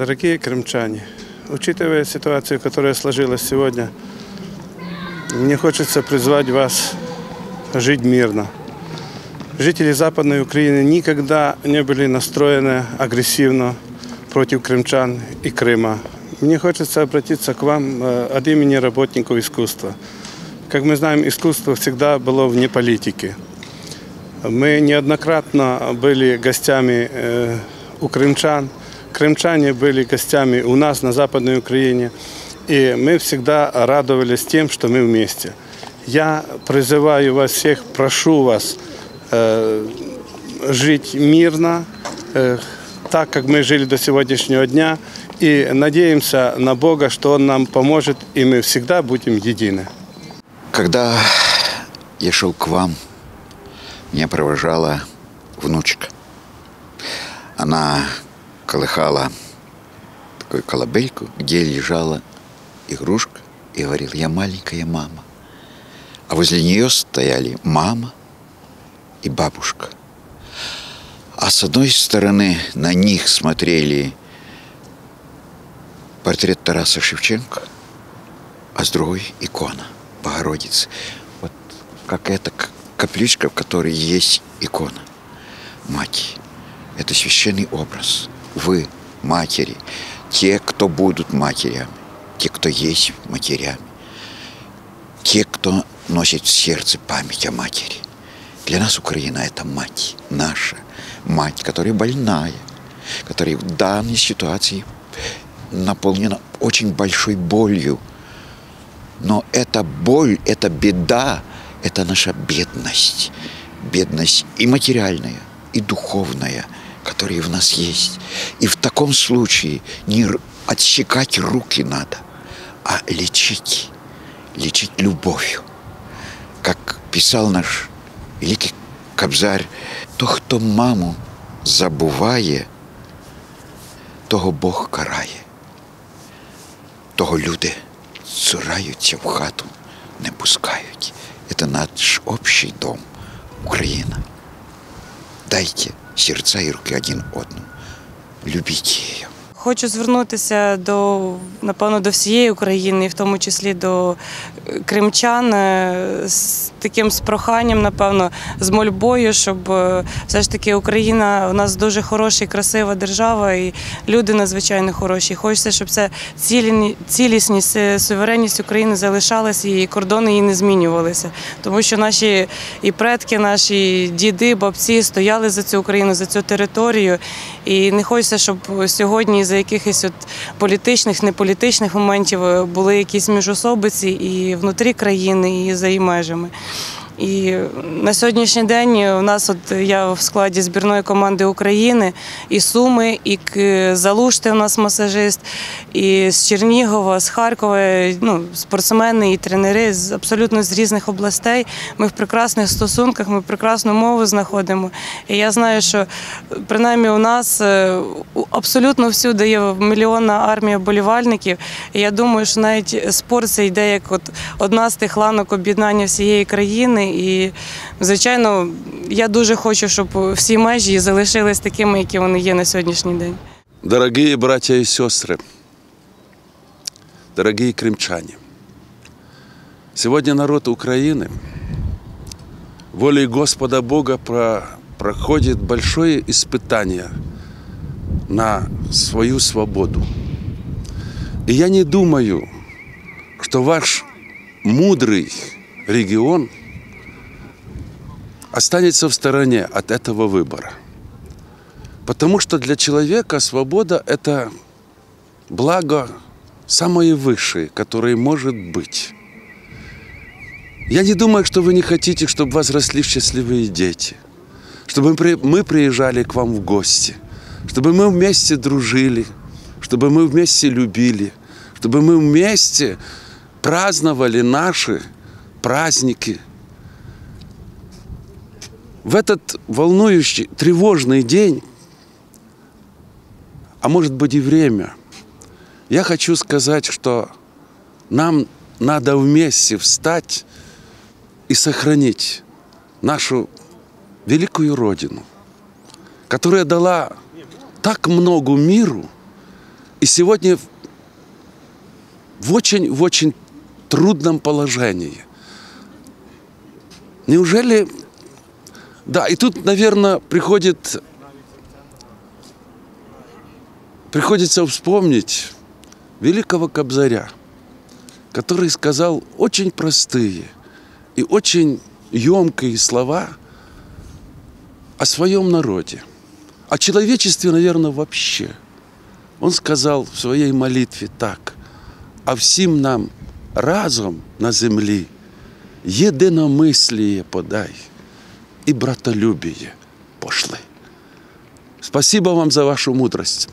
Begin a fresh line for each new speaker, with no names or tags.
Дорогие крымчане, учитывая ситуацию, которая сложилась сегодня, мне хочется призвать вас жить мирно. Жители Западной Украины никогда не были настроены агрессивно против крымчан и Крыма. Мне хочется обратиться к вам э, от имени работников искусства. Как мы знаем, искусство всегда было вне политики. Мы неоднократно были гостями э, у крымчан. Крымчане были гостями у нас на Западной Украине. И мы всегда радовались тем, что мы вместе. Я призываю вас всех, прошу вас э, жить мирно, э, так, как мы жили до сегодняшнего дня. И надеемся на Бога, что Он нам поможет, и мы всегда будем едины.
Когда я шел к вам, меня провожала внучка. Она колыхала такую колыбельку, где лежала игрушка, и говорила, я маленькая мама. А возле нее стояли мама и бабушка. А с одной стороны на них смотрели портрет Тараса Шевченко, а с другой икона Богородицы. Вот как эта капличка, в которой есть икона Мать. Это священный образ. Вы, матери, те, кто будут матерями, те, кто есть матерями, те, кто носит в сердце память о матери. Для нас Украина – это мать, наша мать, которая больная, которая в данной ситуации наполнена очень большой болью. Но эта боль, эта беда, это наша бедность. Бедность и материальная, и духовная, которая в нас есть. И в таком случае не отсекать руки надо, а лечить. Лечить любовью. Как писал наш великий Кобзарь, то, хто маму забуває, того Бог карає. Того люди цураються в хату, не пускають. Это наш общий дом, Украина. Дайте сердца и руки один одному. Любите ее.
Хочу звернутися до напевно до всієї України, і в тому числі до е, кримчан, е, з таким з проханням, напевно, з мольбою, щоб е, все ж таки Україна у нас дуже хороша і красива держава, і люди надзвичайно хороші. Хочеться, щоб це цілісність, суверенність України залишалася і кордони її не змінювалися. Тому що наші і предки, наші діди, бабці стояли за цю Україну, за цю територію. І не хочеться, щоб сьогодні за якихось от політичних, неполітичних моментів е, були якісь міжособиці і внутрі країни, і за її межами. І на сьогоднішній день у нас, от я в складі збірної команди України, і Суми, і Залушти у нас масажист, і з Чернігова, з Харкова, ну, спортсмени і тренери з абсолютно з різних областей. Ми в прекрасних стосунках, ми прекрасну мову знаходимо. І я знаю, що принаймні у нас е, абсолютно всюди є мільйонна армія болівальників. І я думаю, що навіть спорт це йде як от одна з тих ланок об'єднання всієї країни. І, звичайно, я дуже хочу, щоб всі межі залишились такими, які вони є на сьогоднішній день.
Дорогие братья и сестры, дорогие крымчане, сегодня народ Украины волей Господа Бога про- проходит большое испытание на свою свободу. И я не думаю, что ваш мудрый регион останется в стороне от этого выбора. Потому что для человека свобода – это благо самое высшее, которое может быть. Я не думаю, что вы не хотите, чтобы вас росли счастливые дети, чтобы мы приезжали к вам в гости, чтобы мы вместе дружили, чтобы мы вместе любили, чтобы мы вместе праздновали наши праздники. В этот волнующий, тревожный день а может быть и время. Я хочу сказать, что нам надо вместе встать и сохранить нашу великую Родину, которая дала так много миру и сегодня в очень, в очень трудном положении. Неужели... Да, и тут, наверное, приходит... Приходится вспомнить великого Кобзаря, который сказал очень простые и очень емкие слова о своем народе, о человечестве, наверное, вообще. Он сказал в своей молитве так, а всім нам разом на землі єдиномисліє подай і братолюбіє пошли. Спасибо вам за вашу мудрость.